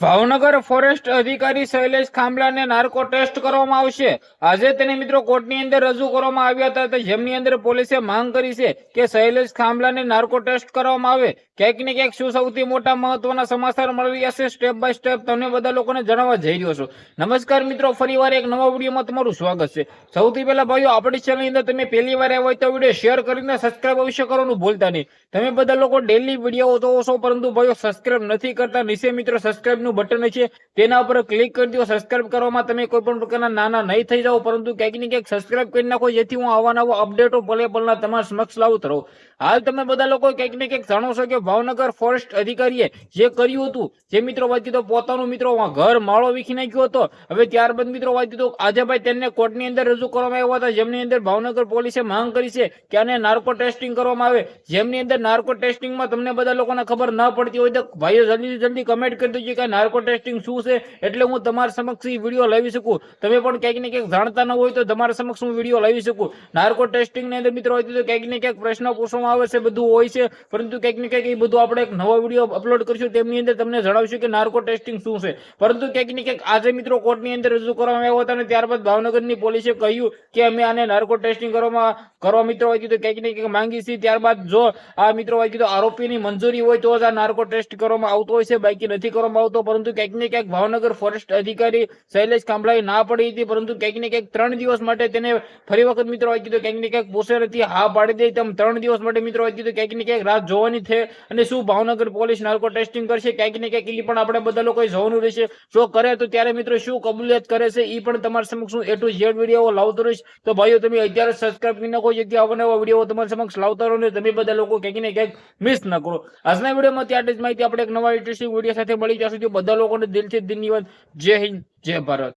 Bhavnagar forest અધિકારી Shailesh ખાંભલાને narco test કરવામાં આવશે. આજે તેને મિત્રો કોર્ટની અંદર રજૂ કરવામાં આવ્યા હતા જેમની અંદર પોલીસે માંગ કરી છે કે શૈલેષ ખાંભલાને નાર્કો ટેસ્ટ કરવામાં આવે. ક્યાંક ને ક્યાંક શું સૌથી મોટા મહત્વના સમાચાર મળી રહ્યા સ્ટેપ બાય સ્ટેપ તમને બધા લોકોને જણાવવા જઈ રહ્યો છું. નમસ્કાર મિત્રો ફરીવાર એક નવા વિડીયોમાં તમારું સ્વાગત છે. સૌથી પહેલા ભાઈઓ, આપણી ચેનલની અંદર તમે પહેલી વાર આવ્યા હોય તો વીડિયો શેર કરીને સબસ્ક્રાઇબ અવશ્ય કરવાનું ભૂલતા નહીં. તમે બધા લોકો ડેલી વીડિયો જોવો છો, પરંતુ ભાઈઓ સબસ્ક્રાઇબ નથી કરતા, નીચે મિત્રો સબસ્ક્રાઇબ નું બટન છે, તેના ઉપર ક્લિક કરી દો. સબસ્ક્રાઇબ કરવામાં તમે કોઈ પણ પ્રકારના નાના નહીં થઈ જાઓ, પરંતુ ક્યાંક ને ક્યાંક સબસ્ક્રાઇબ કરી નાખો, જેથી હું આવા નવા અપડેટો ભલે ભલના તમારા સમક્ષ લાવતો રહું હાલ તમે બધા લોકો ક્યાંક ને ક્યાંક જાણો છો કે ભાવનગર ફોરેસ્ટ અધિકારીએ જે કર્યું હતું, જે મિત્રો વાત કીધો, પોતાનું મિત્રો ઘર માળો વીખી નાખ્યો હતો. હવે ત્યારબાદ મિત્રો વાત કીધું આજે ભાઈ તેમને કોર્ટની અંદર રજૂ કરવામાં આવ્યા હતા, જેમની અંદર ભાવનગર પોલીસે માંગ કરી છે કે આને નાર્કો ટેસ્ટિંગ કરવામાં આવે. જેમની અંદર નાર્કો ટેસ્ટિંગમાં તમને બધા લોકોને ખબર ન પડતી હોય તો ભાઈઓ જલ્દી જલ્દી કમેન્ટ કરી દેજો કે નાર્કો ટેસ્ટિંગ શું છે? એટલે હું તમારા સમક્ષ એ વીડિયો લાવી શકું. તમે પણ ક્યાંક ને ક્યાંક જાણતા ન હોય તો તમારા સમક્ષ હું વીડિયો લાવી શકું. નાર્કો ટેસ્ટિંગની અંદર મિત્રો હોય તો ક્યાંક ને ક્યાંક પ્રશ્ન પૂછવામાં આવે છે, બધું હોય છે. પરંતુ ક્યાંક ને ક્યાંક એ બધું આપણે એક નવો વીડિયો અપલોડ કરશું, તેમની અંદર તમને જણાવશું કે નાર્કો ટેસ્ટિંગ શું છે. પરંતુ ક્યાંક ને ક્યાંક આજે મિત્રો કોર્ટની અંદર રજૂ કરવામાં આવ્યો હતા અને ત્યારબાદ ભાવનગરની પોલીસે કહ્યું કે અમે આને નાર્કો ટેસ્ટિંગ કરવામાં, કરવા મિત્રો હોય તો ક્યાંક ને ક્યાંક માંગી છીએ ત્યારબાદ જો આ મિત્રો હોય તો આરોપીની મંજૂરી હોય તો જ આ નાર્કો ટેસ્ટ કરવામાં આવતો હોય છે. બાકી નથી કરવામાં આવતો. પરંતુ ક્યાંક ને ક્યાંક ભાવનગર ફોરેસ્ટ અધિકારી શૈલેષ કાંબલાએ ના પડી હતી, પરંતુ ક્યાંક ને ક્યાંક ત્રણ દિવસ માટે તેને ફરી વખત મિત્રો હોય કીધું, ક્યાંક ને ક્યાંક પોસેરથી હા પાડી દે તેમ ત્રણ દિવસ માટે મિત્રો આવી કીધું, ક્યાંક ને ક્યાંક રાત જોવાની છે અને શું ભાવનગર પોલીસ નાર્કો ટેસ્ટિંગ કરશે, ક્યાંક ને ક્યાંક પણ આપણે બધા લોકોએ જોવાનું રહેશે. જો કરે તો ત્યારે મિત્રો શું કબૂલિયત કરે છે એ પણ તમારા સમક્ષ હું એ ટુ ઝેડ વીડિયો લાવતો રહીશ. તો ભાઈઓ, તમે અત્યારે સબસ્ક્રાઈબ કરી નાખો, જેથી આવા નવા વીડિયો તમારા સમક્ષ લાવતા રહો ને તમે બધા લોકો ક્યાંક ને ક્યાંક મિસ ન કરો. આજના વિડીયોમાં ત્યાં જ માહિતી, આપણે એક નવા ઇન્ટરેસ્ટિંગ વીડિયો સાથે મળી જશું તો બધા લોકોને દિલથી ધન્યવાદ જય હિન્દ જય ભારત.